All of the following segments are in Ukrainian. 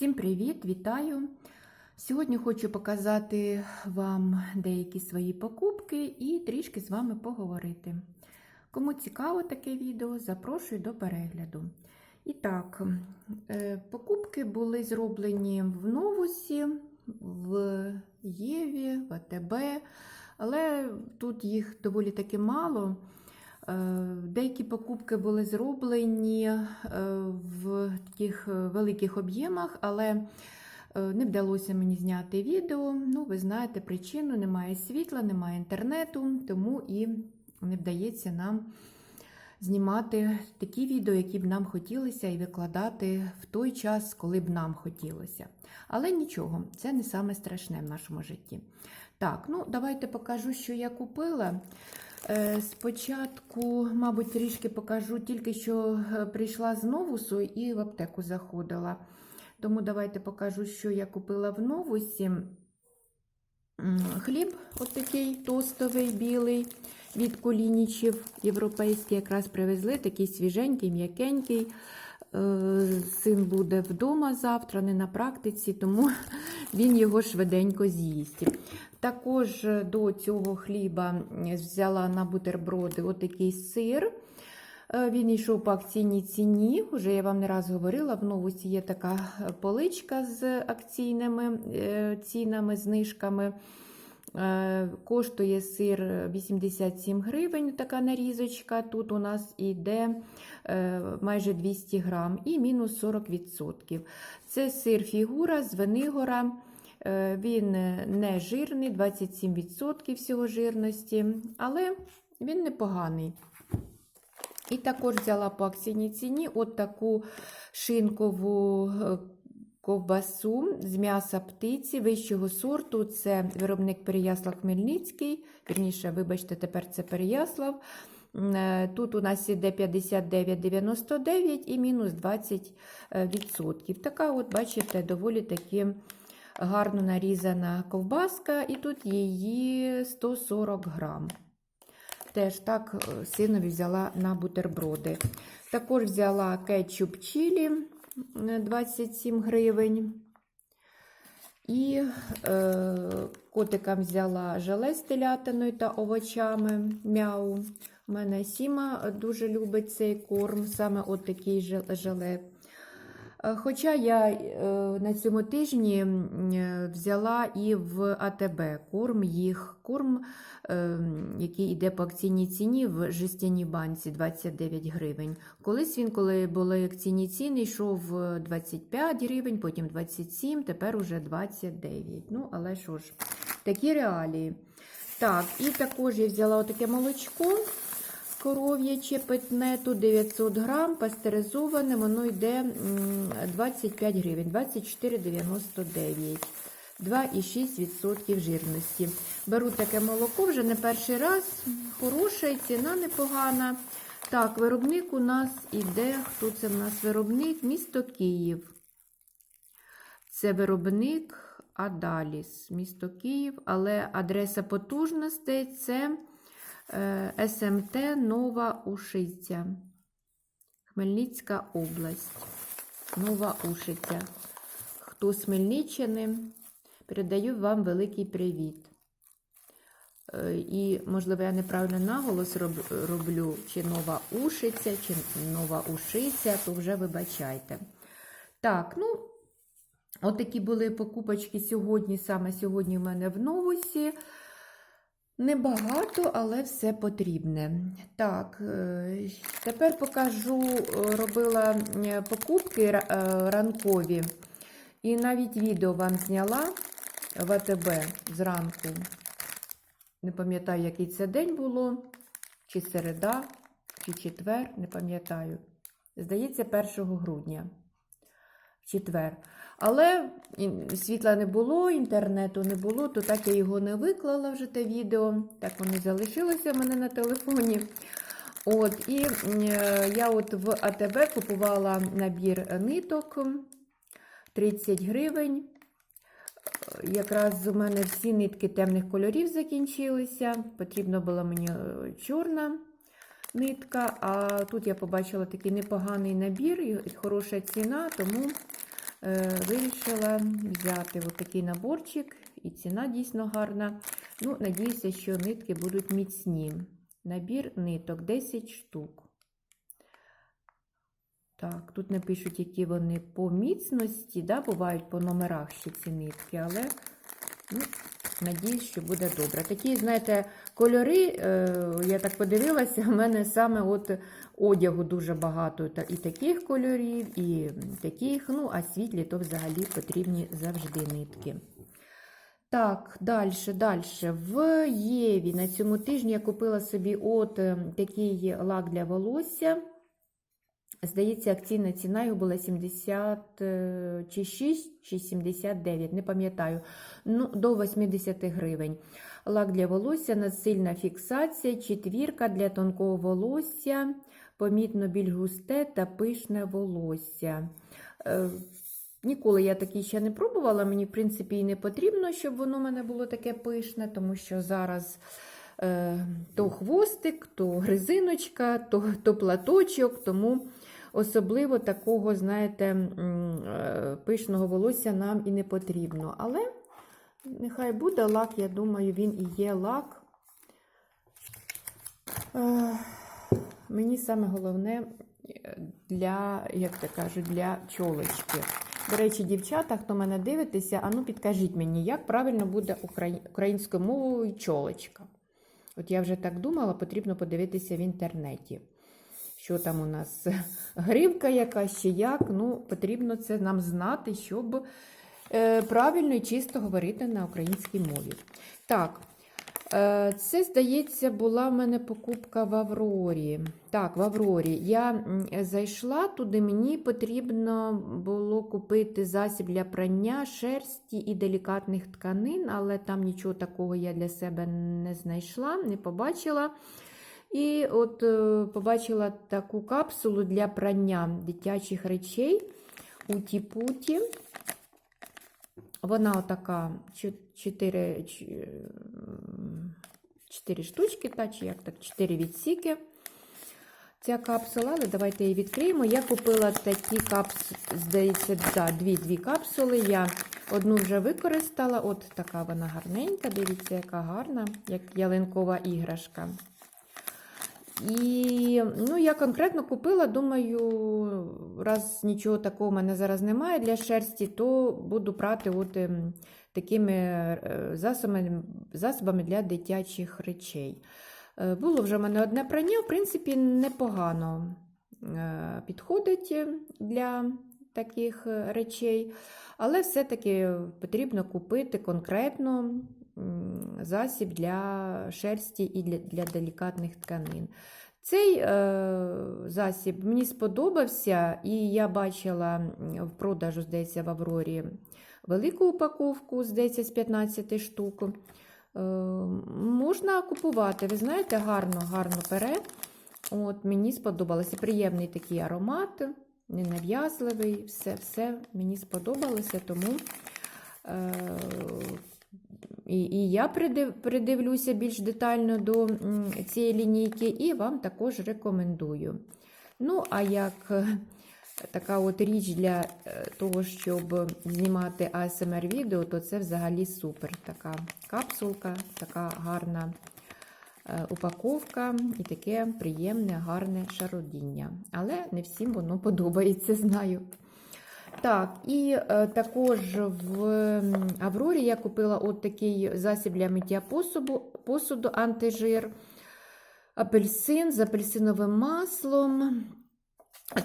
Всім привіт, вітаю! Сьогодні хочу показати вам деякі свої покупки і трішки з вами поговорити. Кому цікаво таке відео, запрошую до перегляду. І так, е, покупки були зроблені в Новусі, в Єві, в АТБ, але тут їх доволі таки мало. Е, Деякі покупки були зроблені е, в таких е, великих об'ємах, але не вдалося мені зняти відео. Ну, ви знаєте причину: немає світла, немає інтернету, тому і не вдається нам знімати такі відео, які б нам хотілося, і викладати в той час, коли б нам хотілося. Але нічого, це не саме страшне в нашому житті. Так, ну давайте покажу, що я купила. Е, Спочатку, мабуть, трішки покажу, тільки що е, прийшла з новусу і в аптеку заходила. Тому давайте покажу, що я купила в новусі. Хліб от тостовий білий від колінічів європейський, якраз привезли, такий свіженький, м'якенький. Е, Син буде вдома завтра, не на практиці, тому він його швиденько з'їсть. Також до цього хліба взяла на бутерброди отакий сир. Е, Він йшов по акційній ціні. Уже я вам не раз говорила, в новості є така поличка з акційними е, цінами, знижками. Е, Коштує сир 87 гривень, така нарізочка. Тут у нас йде е, майже 200 грам і мінус 40%. Це сир фігура з Венигора. Е, Він не жирний, 27% всього жирності, але він непоганий. І також взяла по акційній ціні от таку шинкову е, ковбасу з м'яса птиці вищого сорту. Це виробник Переяслав Хмельницький. Вірніше, вибачте, тепер це Переяслав. Е, Тут у нас іде 59,99 і мінус 20%. Така, от, бачите, доволі таки гарно нарізана ковбаска, і тут її 140 грам. Теж так е, синові взяла на бутерброди. Також взяла кетчуп чилі е, 27 гривень. І е, котикам взяла желе з телятиною та овочами мяу. У мене Сіма дуже любить цей корм, саме от такий жел- желе. Е, Хоча я е, на цьому тижні е, взяла і в АТБ корм їх, корм, який йде по акційній ціні в жестяній банці 29 гривень. Колись він, коли були акційні ціни, йшов е, 25 гривень, потім 27, тепер уже 29. Ну, але що ж, такі реалії. Так, і також я взяла отаке молочко коров'яче питне, тут 900 грам, пастеризоване, воно йде 25 гривень, 24,99. 2,6% жирності. Беру таке молоко вже не перший раз. Хороша і ціна непогана. Так, виробник у нас іде. Хто це в нас виробник? Місто Київ. Це виробник Адаліс, місто Київ, але адреса потужностей це СМТ Нова Ушиця. Хмельницька область. Нова Ушиця. Хто з Хмельниччини, передаю вам великий привіт. Е, І, можливо, я неправильно наголос роблю, чи нова ушиця, чи нова ушиця, то вже вибачайте. Так, ну, от такі були покупочки сьогодні, саме сьогодні в мене в новусі. Небагато, але все потрібне. Так, е, тепер покажу, е, робила е, покупки ранкові. І навіть відео вам зняла в АТБ зранку. Не пам'ятаю, який це день було, чи середа, чи четвер, не пам'ятаю. Здається, 1 грудня. Четвер. Але світла не було, інтернету не було, то так я його не виклала вже те відео. Так воно залишилося в мене на телефоні. От, і е, я от в АТБ купувала набір ниток 30 гривень. Е, Якраз у мене всі нитки темних кольорів закінчилися. Потрібна була мені е, чорна нитка, а тут я побачила такий непоганий набір і хороша ціна, тому вирішила взяти такий наборчик, і ціна дійсно гарна. Ну, Надіюся, що нитки будуть міцні. Набір ниток 10 штук. Так, тут не пишуть, які вони по міцності, да, бувають по номерах ще ці нитки, але ну, надіюсь, що буде добре. Такі, знаєте, кольори, е, я так подивилася, в мене саме от одягу дуже багато і таких кольорів, і таких, ну, а світлі то взагалі потрібні завжди нитки. Так, далі, далі. В Єві на цьому тижні я купила собі от е, такий лак для волосся. Здається, акційна ціна його була 76 чи 79, не пам'ятаю. Ну, до 80 гривень. Лак для волосся, надсильна фіксація, четвірка для тонкого волосся, помітно біль густе та пишне волосся. Е, Ніколи я такий ще не пробувала. Мені, в принципі, і не потрібно, щоб воно в мене було таке пишне, тому що зараз е, то хвостик, то гризиночка, то, то платочок, тому особливо такого, знаєте, е, пишного волосся нам і не потрібно. Але нехай буде лак, я думаю, він і є лак. Е, мені саме головне е, для, як то кажуть, для чолочки. До речі, дівчата, хто мене дивитеся, а ну підкажіть мені, як правильно буде українською мовою чолочка. От я вже так думала, потрібно подивитися в інтернеті. Що там у нас гривка якась чи як. Ну, потрібно це нам знати, щоб е, правильно і чисто говорити на українській мові. Так, е, це, здається, була в мене покупка в Аврорі. Так, в Аврорі. Я зайшла туди, мені потрібно було купити засіб для прання шерсті і делікатних тканин, але там нічого такого я для себе не знайшла, не побачила. І от е, побачила таку капсулу для прання дитячих речей у Тіпуті. Вона отака 4, 4 штучки, та, чи як так, 4 відсіки. Ця капсула, але давайте її відкриємо. Я купила такі капсули, здається, да, дві, дві капсули. Я одну вже використала. От така вона гарненька. Дивіться, яка гарна, як ялинкова іграшка. І ну, я конкретно купила, думаю, раз нічого такого в мене зараз немає для шерсті, то буду прати от ем, такими е, засобами, засобами для дитячих речей. Е, Було вже в мене одне прання, в принципі, непогано е, підходить для таких речей, але все-таки потрібно купити конкретно засіб для шерсті і для, для делікатних тканин. Цей е, засіб мені сподобався, і я бачила в продажу, здається, в Аврорі велику упаковку, здається, з 15 штук. Е, можна купувати, ви знаєте, гарно, гарно пере. От, мені сподобалося. Приємний такий аромат, ненав'язливий, все, все мені сподобалося, тому е, і, і я придив, придивлюся більш детально до цієї лінійки, і вам також рекомендую. Ну, а як е, така от річ для е, того, щоб знімати ASMR відео, то це взагалі супер. Така капсулка, така гарна е, упаковка і таке приємне, гарне шародіння. Але не всім воно подобається, знаю. Так, і е, також в Аврорі я купила от такий засіб для миття посуду, посуду антижир, апельсин з апельсиновим маслом.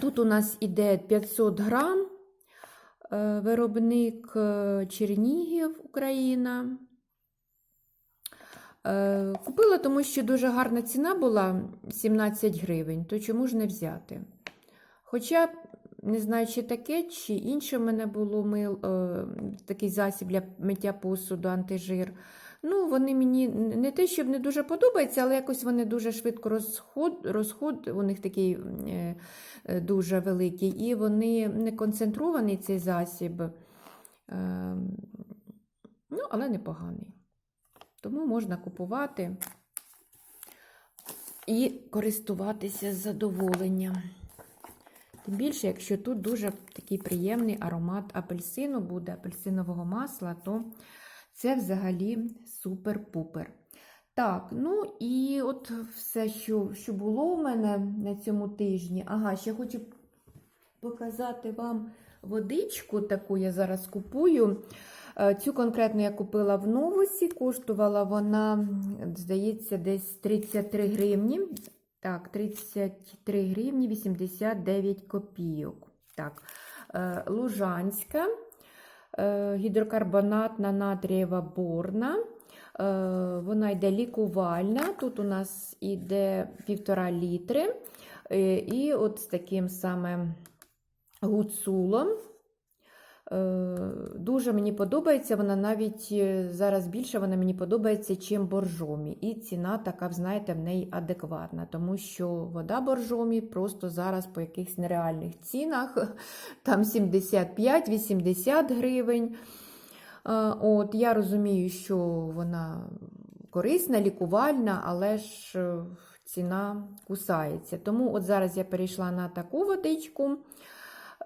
Тут у нас іде 500 грам, е, виробник е, Чернігів, Україна. Купила, тому що дуже гарна ціна була 17 гривень, то чому ж не взяти? Хоча, не знаю, чи таке, чи інше в мене було мил, е, такий засіб для миття посуду, антижир. Ну, вони мені не те, щоб не дуже подобаються, але якось вони дуже швидко розход, розход у них такий е, е, дуже великий, і вони не концентрований цей засіб, е, ну, але непоганий. Тому можна купувати і користуватися з задоволенням. Тим більше, якщо тут дуже такий приємний аромат апельсину буде, апельсинового масла, то це взагалі супер-пупер. Так, ну і от все, що, що було у мене на цьому тижні. Ага, ще хочу показати вам водичку, таку я зараз купую. Е, Цю конкретно я купила в новусі, коштувала вона, здається, десь 33 гривні. Так, 33 гривні 89 копійок. Так, е, Лужанська, е, гідрокарбонатна натрієва борна. Е, Вона йде лікувальна. Тут у нас йде півтора літри. І от з таким саме гуцулом. Е, Дуже мені подобається, вона навіть е, зараз більше вона мені подобається, чим боржомі. І ціна така, знаєте, в неї адекватна, тому що вода боржомі просто зараз по якихось нереальних цінах, там 75-80 гривень. Е, От, Я розумію, що вона корисна, лікувальна, але ж ціна кусається. Тому от зараз я перейшла на таку водичку.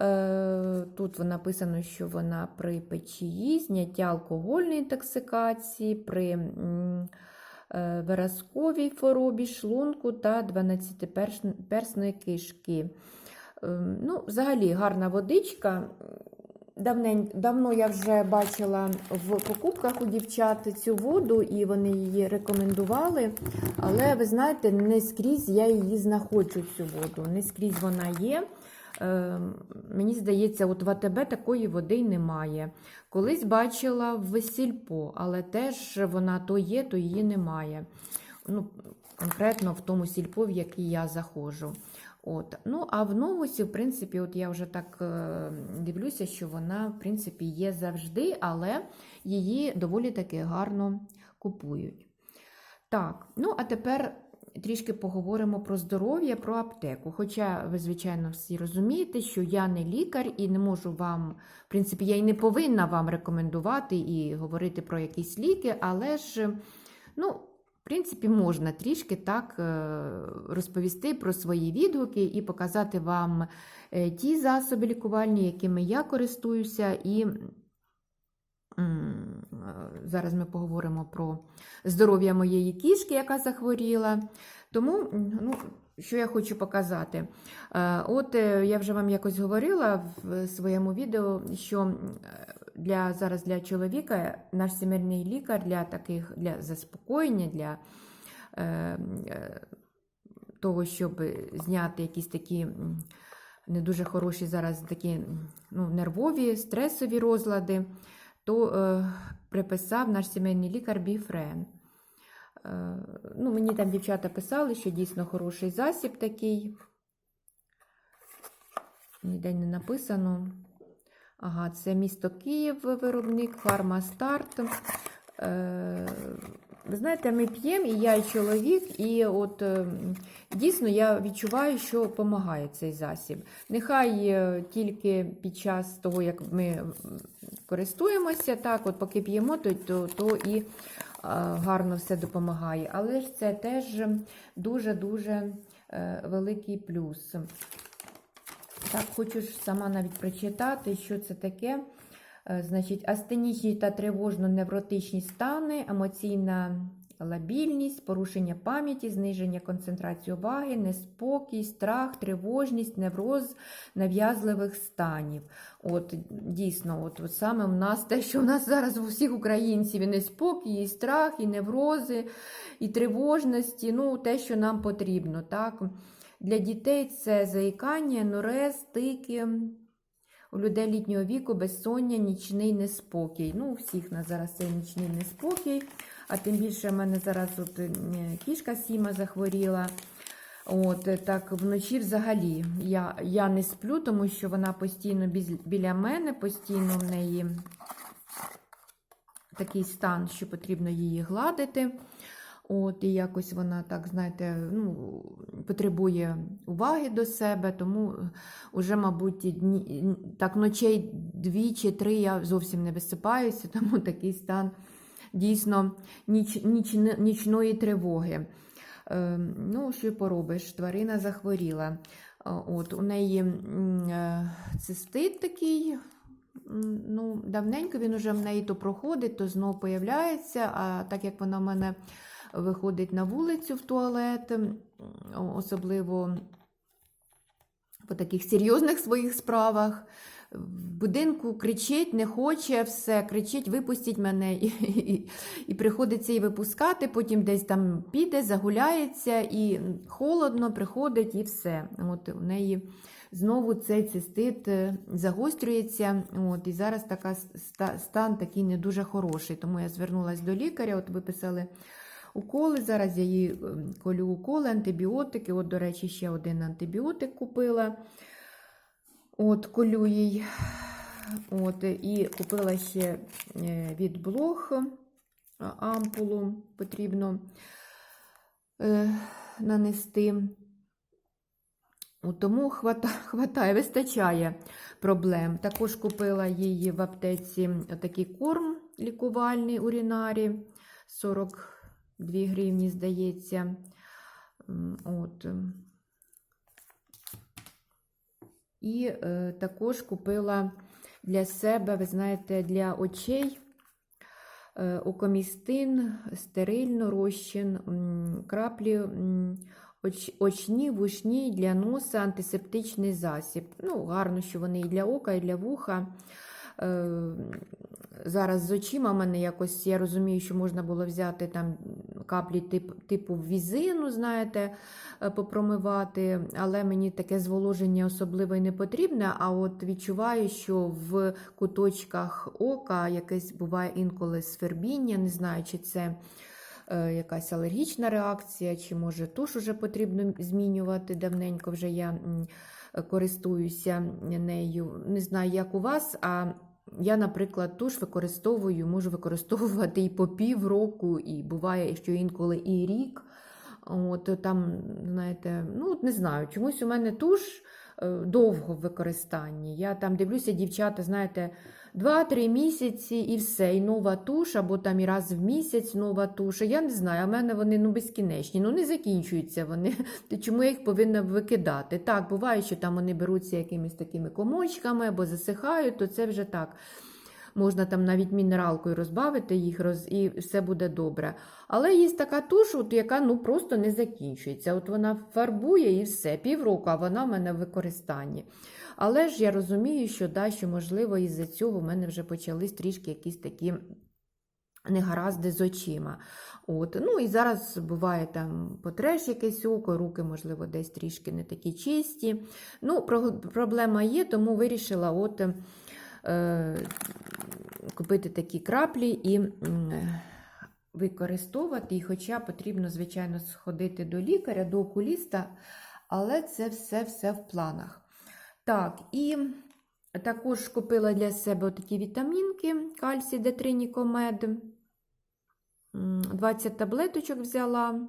Е, Тут написано, що вона при печії, зняття алкогольної інтоксикації, при е, виразковій хворобі шлунку та 12-персної кишки. Е, Ну, Взагалі гарна водичка. Давнень, давно я вже бачила в покупках у дівчат цю воду, і вони її рекомендували. Але ви знаєте, не скрізь я її знаходжу, цю воду. Не скрізь вона є. Е, мені здається, от в АТБ такої води немає. Колись бачила в сільпо, але теж вона то є, то її немає. Ну, Конкретно в тому сільпо, в який я заходжу. От. Ну, а в новусі, в принципі, от я вже так е, дивлюся, що вона, в принципі, є завжди, але її доволі таки гарно купують. Так, ну а тепер трішки поговоримо про здоров'я, про аптеку. Хоча ви, звичайно, всі розумієте, що я не лікар і не можу вам, в принципі, я і не повинна вам рекомендувати і говорити про якісь ліки, але ж, ну, в принципі, можна трішки так е, розповісти про свої відгуки і показати вам е, ті засоби лікувальні, якими я користуюся, і зараз ми поговоримо про здоров'я моєї кішки, яка захворіла. Тому, ну, що я хочу показати? Е, От е, я вже вам якось говорила в своєму відео, що для зараз для чоловіка наш сімейний лікар для таких для заспокоєння, для е, е, того, щоб зняти якісь такі не дуже хороші зараз такі ну, нервові, стресові розлади, то е, приписав наш сімейний лікар Біфрен. Е, ну, мені там дівчата писали, що дійсно хороший засіб такий. Ніде не написано. Ага, це місто Київ, виробник, Фармастарт. Е, ви знаєте, ми п'ємо, і я, і чоловік, і от е, дійсно я відчуваю, що допомагає цей засіб. Нехай е, тільки під час того, як ми користуємося, так, от поки п'ємо, то, то, то і е, гарно все допомагає. Але ж це теж дуже-дуже е, великий плюс. Так, хочу ж сама навіть прочитати, що це таке. Е, Значить, астенічні та тривожно-невротичні стани, емоційна лабільність, порушення пам'яті, зниження концентрації уваги, неспокій, страх, тривожність, невроз нав'язливих станів. От дійсно, от, от саме в нас те, що в нас зараз у всіх українців і неспокій, і страх, і неврози, і тривожності, ну, те, що нам потрібно. так. Для дітей це заїкання, нурез, тики. У людей літнього віку безсоння, нічний неспокій. Ну, у всіх нас зараз цей нічний неспокій. А тим більше в мене зараз от е, кішка Сіма захворіла. От, е, так вночі взагалі я я не сплю, тому що вона постійно біля мене, постійно в неї такий стан, що потрібно її гладити. От, і якось вона так, знаєте, ну, потребує уваги до себе, тому вже, мабуть, дні, так ночей дві чи три я зовсім не висипаюся, тому такий стан дійсно ніч, ніч, нічної тривоги. Е, ну, що поробиш, тварина захворіла. От, у неї е, цистит такий. Ну, давненько він уже в неї то проходить, то знов появляється. А так як вона в мене виходить на вулицю в туалет, особливо по таких серйозних своїх справах. В будинку кричить, не хоче, все, кричить, випустіть мене, і, і, і приходиться її випускати, потім десь там піде, загуляється, і холодно приходить, і все. От у неї знову цей цистит е, загострюється. От, і зараз така стан такий не дуже хороший. Тому я звернулася до лікаря, от виписали уколи. Зараз я їй ем, колю уколи, антибіотики. От, до речі, ще один антибіотик купила. От, колю їй. От, і купила ще е, від блох е, ампулу потрібно е, нанести. От, Тому хвата, хватає, вистачає проблем. Також купила їй в аптеці такий корм лікувальний урінарі 42 гривні, здається. От. І е, також купила для себе, ви знаєте, для очей е, окомістин, стерильно розчин, краплі м, оч, очні, вушні для носа, антисептичний засіб. Ну, гарно, що вони і для ока, і для вуха. Е, Зараз з очима мене якось я розумію, що можна було взяти там каплі тип, типу візину, знаєте, е, попромивати, але мені таке зволоження особливо і не потрібне. А от відчуваю, що в куточках ока якесь буває інколи свербіння, не знаю, чи це. е, Якась алергічна реакція, чи може туш уже потрібно змінювати давненько вже я користуюся нею. Не знаю, як у вас, а я, наприклад, туш використовую, можу використовувати і по пів року, і буває, що інколи і рік. От там, знаєте, ну не знаю, чомусь у мене туш е, довго в використанні. Я там дивлюся, дівчата, знаєте, 2-3 місяці і все, і нова туш, або там і раз в місяць нова туша. Я не знаю, а в мене вони ну, безкінечні, ну не закінчуються вони. Чому я їх повинна викидати? Так, буває, що там вони беруться якимись такими комочками або засихають, то це вже так. Можна там навіть мінералкою розбавити їх, роз... і все буде добре. Але є така туш, от, яка ну, просто не закінчується. От вона фарбує і все, півроку, а вона в мене в використанні. Але ж я розумію, що, да, що можливо, із-за цього в мене вже почались трішки якісь такі негаразди з очима. От. Ну і зараз буває там потреш якесь око, руки, можливо, десь трішки не такі чисті. Ну, про- проблема є, тому вирішила от, купити такі краплі і використовувати. І хоча потрібно, звичайно, сходити до лікаря, до окуліста, але це все-все в планах. Так, і також купила для себе такі вітамінки кальцій Д3 Нікомед. 20 таблеточок взяла.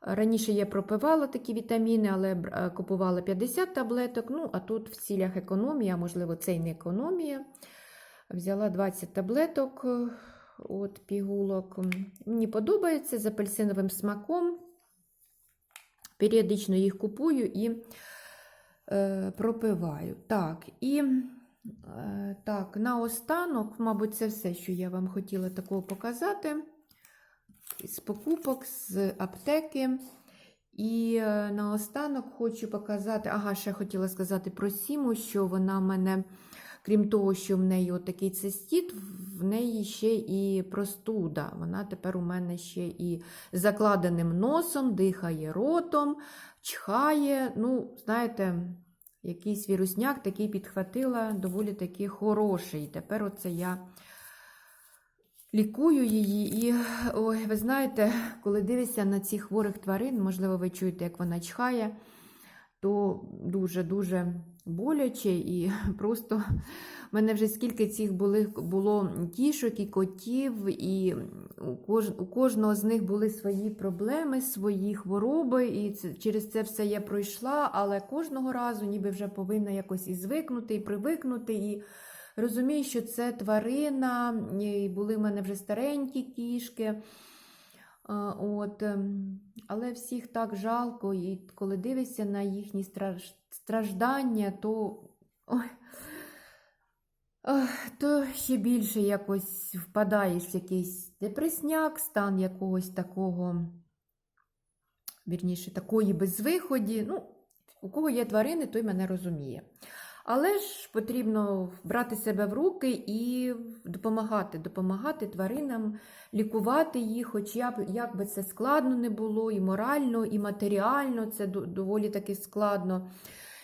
Раніше я пропивала такі вітаміни, але е, купувала 50 таблеток. Ну, а тут в цілях економії, а можливо, це й не економія. Взяла 20 таблеток е, от пігулок. Мені подобається з апельсиновим смаком. Періодично їх купую і е, пропиваю. Так, і е, так, наостанок, мабуть, це все, що я вам хотіла такого показати. З покупок, з аптеки. І е, наостанок хочу показати, ага, ще хотіла сказати про Сіму, що вона в мене, крім того, що в неї такий цистіт, в неї ще і простуда. Вона тепер у мене ще і закладеним носом, дихає ротом, чхає. Ну, знаєте, якийсь вірусняк такий підхватила, доволі таки хороший. Тепер оце я лікую її. І, ой, ви знаєте, коли дивишся на цих хворих тварин, можливо, ви чуєте, як вона чхає, то дуже-дуже боляче і просто в мене вже скільки цих були, було кішок і котів, і у, кож, у кожного з них були свої проблеми, свої хвороби, і це, через це все я пройшла, але кожного разу ніби вже повинна якось і звикнути, і привикнути. і Розумію, що це тварина, і були в мене вже старенькі кішки. От, ем, але всіх так жалко, і коли дивишся на їхні страждання, то, то ще більше якось впадаєш в якийсь депресняк, стан якогось такого, вірніше, такої безвиході. Ну, у кого є тварини, той мене розуміє. Але ж потрібно брати себе в руки і допомагати, допомагати тваринам, лікувати їх, хоча б як би це складно не було, і морально, і матеріально це доволі таки складно.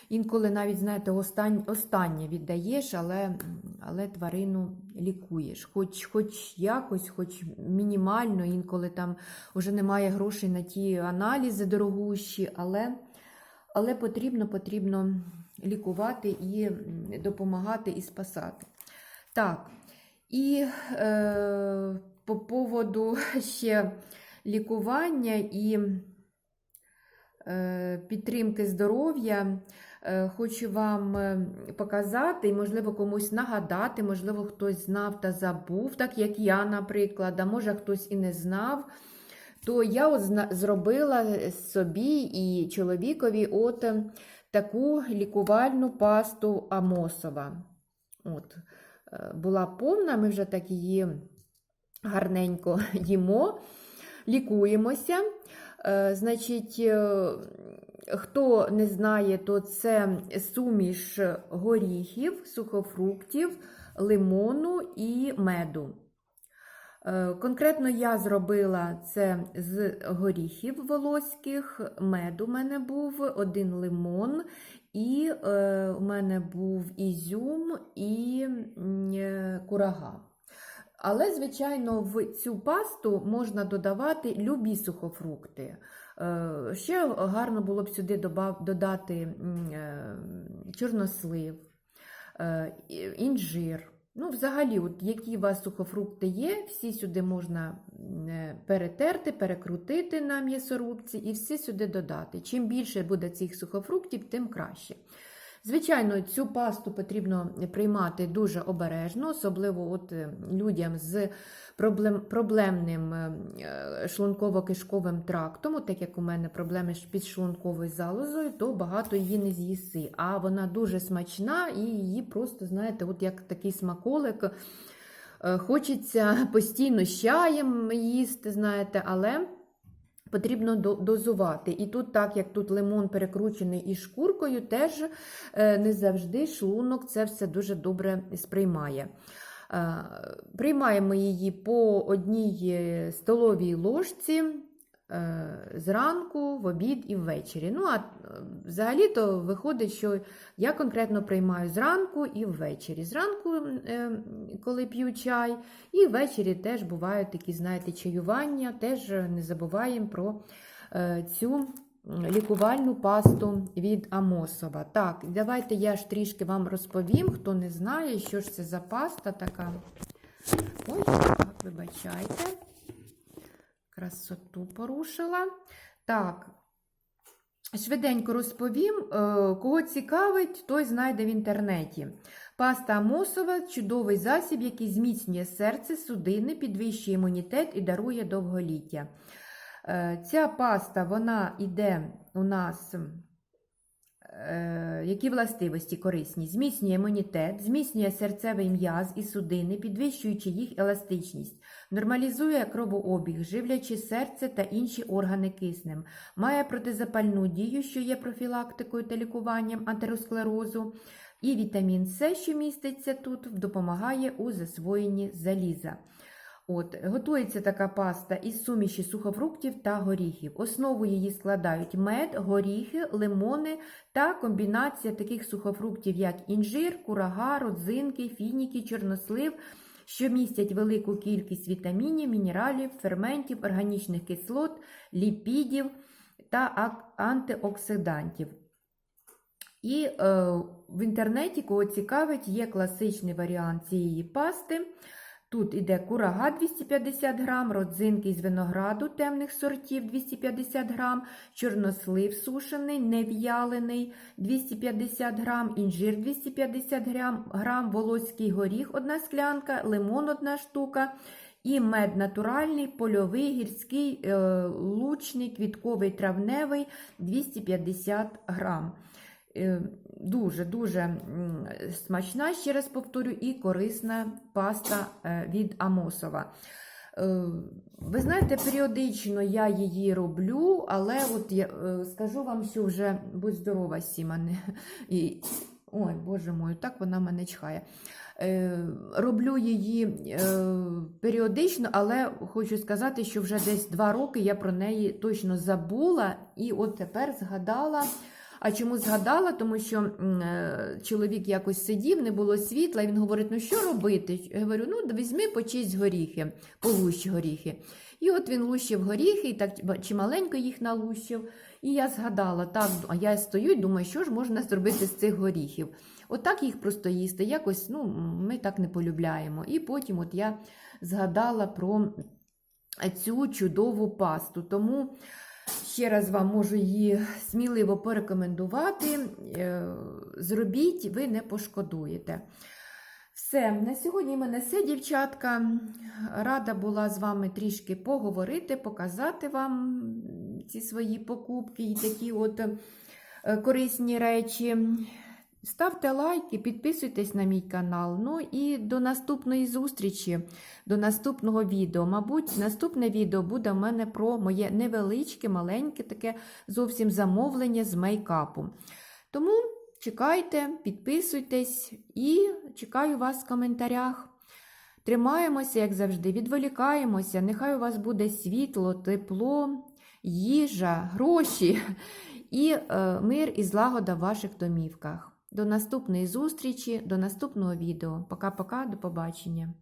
Інколи навіть, знаєте, остань, останнє віддаєш, але, але тварину лікуєш. Хоч, хоч якось, хоч мінімально, інколи там вже немає грошей на ті аналізи дорогущі, але, але потрібно, потрібно лікувати і допомагати і спасати. Так, і е, по поводу ще лікування і е, підтримки здоров'я. е, Хочу вам е, показати і, можливо, комусь нагадати, можливо, хтось знав та забув, так як я, наприклад, а може хтось і не знав. То я от зробила собі і чоловікові от е, таку лікувальну пасту Амосова. От, е, була повна, ми вже так її гарненько їмо, лікуємося. Е, Значить, е, хто не знає, то це суміш горіхів, сухофруктів, лимону і меду. Е, Конкретно я зробила це з горіхів волоських, мед у мене був, один лимон, і е, у мене був ізюм і е, курага. Але, звичайно, в цю пасту можна додавати любі сухофрукти. Е, Ще гарно було б сюди додати е, чорнослив, е, інжир. Ну, взагалі, от які у вас сухофрукти є, всі сюди можна е, перетерти, перекрутити на м'ясорубці і все сюди додати. Чим більше буде цих сухофруктів, тим краще. Звичайно, цю пасту потрібно приймати дуже обережно, особливо от е, людям з проблем, проблемним е, шлунково-кишковим трактом, от так як у мене проблеми з підшлунковою залозою, то багато її не з'їси. А вона дуже смачна і її просто, знаєте, от як такий смаколик. е, Хочеться постійно з чаєм їсти, знаєте, але потрібно дозувати. І тут, так як тут лимон перекручений і шкуркою, теж е, не завжди шлунок це все дуже добре сприймає. Е, Приймаємо її по одній е, столовій ложці зранку, в обід і ввечері. Ну, а е, взагалі-то виходить, що я конкретно приймаю зранку і ввечері. Зранку, е, коли п'ю чай, і ввечері теж бувають такі, знаєте, чаювання, теж не забуваємо про е, цю лікувальну пасту від Амосова. Так, давайте я ж трішки вам розповім, хто не знає, що ж це за паста така. Ой, вибачайте. Красоту порушила. Так, швиденько розповім. Е, Кого цікавить, той знайде в інтернеті. Паста Амосова чудовий засіб, який зміцнює серце, судини, підвищує імунітет і дарує довголіття. Е, Ця паста, вона йде у нас. Е, Які властивості корисні? Зміцнює імунітет, зміцнює серцевий м'яз і судини, підвищуючи їх еластичність, нормалізує кровообіг, живлячи серце та інші органи киснем, має протизапальну дію, що є профілактикою та лікуванням атеросклерозу, і вітамін С, що міститься тут, допомагає у засвоєнні заліза. От, готується така паста із суміші сухофруктів та горіхів. Основу її складають мед, горіхи, лимони та комбінація таких сухофруктів, як інжир, курага, родзинки, фініки, чорнослив, що містять велику кількість вітамінів, мінералів, ферментів, органічних кислот, ліпідів та антиоксидантів. І е, в інтернеті, кого цікавить, є класичний варіант цієї пасти. Тут іде курага 250 грам, родзинки з винограду темних сортів 250 грам, чорнослив сушений, нев'ялений 250 грам, інжир 250 грам, волоський горіх 1 склянка, лимон 1 штука І мед натуральний, польовий, гірський, е, лучний, квітковий, травневий 250 грам. Дуже-дуже смачна, ще раз повторю, і корисна паста е, від Амосова. Е, Ви знаєте, періодично я її роблю, але от я е, скажу вам, що вже будь здорова, Сімане. І, ой, боже мой, так вона мене чхає. Роблю її періодично, але хочу сказати, що вже десь два роки я про неї точно забула і от тепер згадала. А чому згадала? Тому що е, чоловік якось сидів, не було світла, і він говорить: ну що робити? Я говорю, ну візьми почисть горіхи, полущ горіхи. І от він лущив горіхи, і так чималенько їх налущив. І я згадала, так, а я стою і думаю, що ж можна зробити з цих горіхів. Отак їх просто їсти. Якось ну, ми так не полюбляємо. І потім от я згадала про цю чудову пасту. Тому ще раз вам можу її сміливо порекомендувати. Е, Зробіть, ви не пошкодуєте. Все, на сьогодні в мене все, дівчатка. Рада була з вами трішки поговорити, показати вам ці свої покупки і такі от е, корисні речі. Ставте лайки, підписуйтесь на мій канал. Ну і до наступної зустрічі, до наступного відео. Мабуть, наступне відео буде в мене про моє невеличке, маленьке таке зовсім замовлення з мейкапу. Тому чекайте, підписуйтесь і чекаю вас в коментарях. Тримаємося, як завжди, відволікаємося. Нехай у вас буде світло, тепло, їжа, гроші і е, мир і злагода в ваших домівках. До наступної зустрічі, до наступного відео. Пока-пока, до побачення.